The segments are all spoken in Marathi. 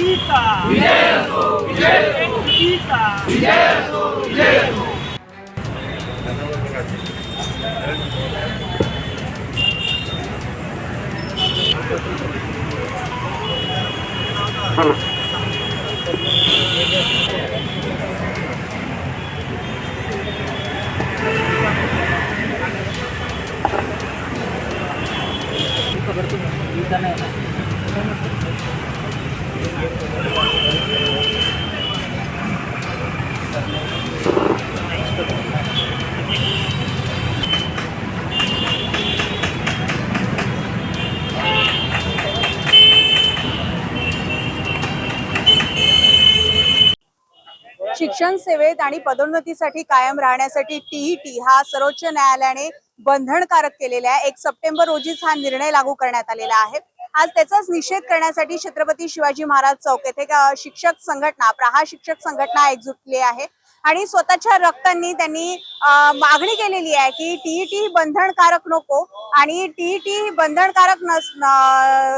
Chiquita. Villerzo, Villerzo. Chiquita. Villerzo, Villerzo. शिक्षण सेवेत आणि पदोन्नतीसाठी कायम राहण्यासाठी टीईटी हा सर्वोच्च न्यायालयाने बंधनकारक केलेला आहे. एक सप्टेंबर रोजीच हा निर्णय लागू करण्यात आलेला आहे. आज त्याचाच निषेध करण्यासाठी छत्रपती शिवाजी महाराज चौक येथे शिक्षक संघटना प्रहा शिक्षक संघटना एकजुटली आहे. आणि स्वतःच्या रक्तांनी त्यांनी मागणी केलेली आहे की टीईटी बंधनकारक नको आणि टीईटी बंधनकारक नस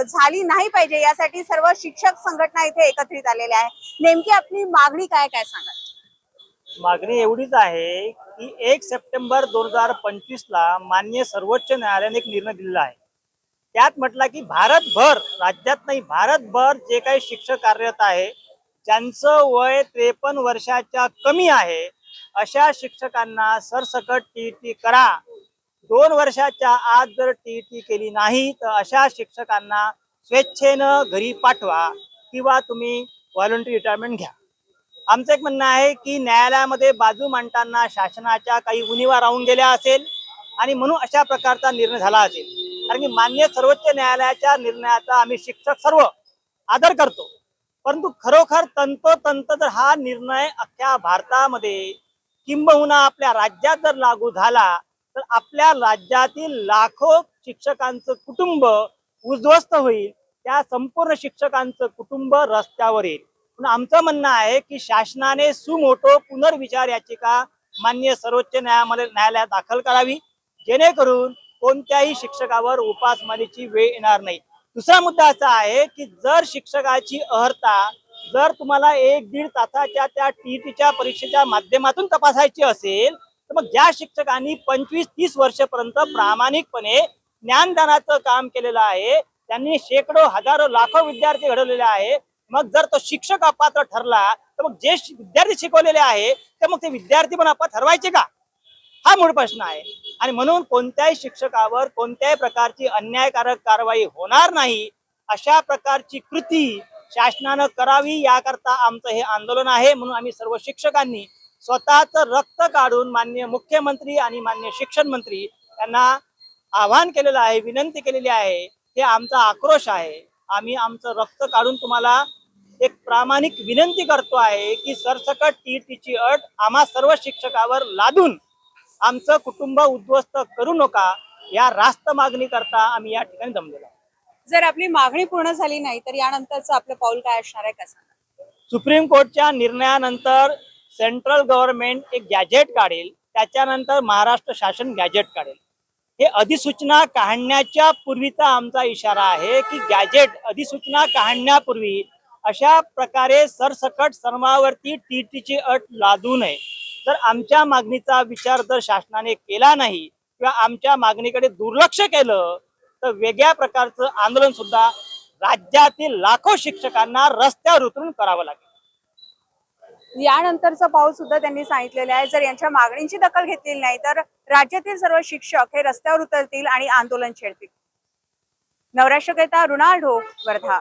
झाली नाही पाहिजे यासाठी सर्व शिक्षक संघटना इथे एकत्रित आलेल्या आहे नेमकी आपली मागणी काय काय सांगा मागणी एवढीच आहे की एक सप्टेंबर दोन हजार पंचवीस ला मान्य सर्वोच्च न्यायालयाने एक निर्णय दिलेला आहे. त्यात म्हटला की भारतभर राज्यात नाही भारतभर जे काही शिक्षक कार्यरत आहे ज्यांचं वय त्रेपन्न वर्षाच्या कमी आहे अशा शिक्षकांना सरसकट टी टी करा. दोन वर्षाच्या आत जर टी टी केली नाही तर अशा शिक्षकांना स्वेच्छेनं घरी पाठवा किंवा तुम्ही व्हॉलंटरी रिटायरमेंट घ्या. आमचं एक म्हणणं आहे की न्यायालयामध्ये बाजू मांडताना शासनाच्या काही उणीवा राहून गेल्या असेल आणि म्हणून अशा प्रकारचा निर्णय झाला असेल. कारण की मान्य सर्वोच्च न्यायालयाच्या निर्णयाचा आम्ही शिक्षक सर्व आदर करतो. परंतु खरोखर तंतोतंत जर हा निर्णय अख्ख्या भारतामध्ये किंबहुना आपल्या राज्यात जर लागू झाला तर आपल्या राज्यातील लाखो शिक्षकांचं कुटुंब उद्ध्वस्त होईल. त्या संपूर्ण शिक्षकांचं कुटुंब रस्त्यावर येईल. पण आमचं म्हणणं आहे की शासनाने सुमोटो पुनर्विचार याचिका मान्य सर्वोच्च न्यायालय न्यायालयात दाखल करावी. जेणेकरून कोणत्याही शिक्षकावर उपासमारीची वेळ येणार नाही. दुसरा मुद्दा असा आहे की जर शिक्षकाची अहर्ता जर तुम्हाला एक दीड तासाच्या त्या टीईटीच्या परीक्षेच्या माध्यमातून तपासायची असेल तर मग ज्या शिक्षकांनी पंचवीस तीस वर्षपर्यंत प्रामाणिकपणे ज्ञानदानाचं काम केलेलं आहे त्यांनी शेकडो हजारो लाखो विद्यार्थी घडवलेले आहे मग जर तो शिक्षक अपात्र ठरला तर मग जे विद्यार्थी शिकवलेले आहे तर मग ते विद्यार्थी पण अपात्र ठरवायचे का? हा मूळ प्रश्न आहे. आणि म्हणून कोणत्याही शिक्षकावर कोणत्याही प्रकारची अन्यायकारक कारवाई होणार नाही अशा प्रकारची कृती शासनानं करावी याकरता आमचं हे आंदोलन आहे. म्हणून आम्ही सर्व शिक्षकांनी स्वतःचं रक्त काढून मान्य मुख्यमंत्री आणि मान्य शिक्षण मंत्री यांना आवाहन केलेलं आहे विनंती केलेली आहे. हे आमचा आक्रोश आहे. आम्ही आमचं रक्त काढून तुम्हाला एक प्रामाणिक विनंती करतो आहे की सरसकट टीटीची अट आम्हा सर्व शिक्षकावर लादून आमचं कुटुंब उद्ध्वस्त करू नका या रास्त मागणी करता आम्ही या ठिकाणी जमलेलो. जर आपली मागणी पूर्ण झाली नाही तर यानंतरचं आपलं पाऊल काय असणार आहे का सांगा सुप्रीम कोर्टच्या निर्णयानंतर सेंट्रल गव्हर्नमेंट एक गॅजेट काढेल त्याच्यानंतर महाराष्ट्र शासन गॅजेट काढेल. हे अधिसूचना काढण्याच्या पूर्वीचा आमचा इशारा आहे की गॅजेट अधिसूचना काढण्यापूर्वी अशा प्रकारे सरसकट सर्वांवरती टीटीची अट लादू नये. जर आमच्या मागणीचा विचार जर शासनाने केला नाही किंवा आमच्या मागणीकडे दुर्लक्ष केलं तर वेगळ्या प्रकारचं आंदोलन सुद्धा राज्यातील लाखो शिक्षकांना रस्त्यावर उतरून करावं लागेल. यानंतरचं पाऊल सुद्धा त्यांनी सांगितलेलं आहे. जर यांच्या मागणींची दखल घेतलेली नाही तर राज्यातील सर्व शिक्षक हे रस्त्यावर उतरतील आणि आंदोलन छेडतील. नवराष्ट्र करिता रुणाल्डो हो, वर्धा.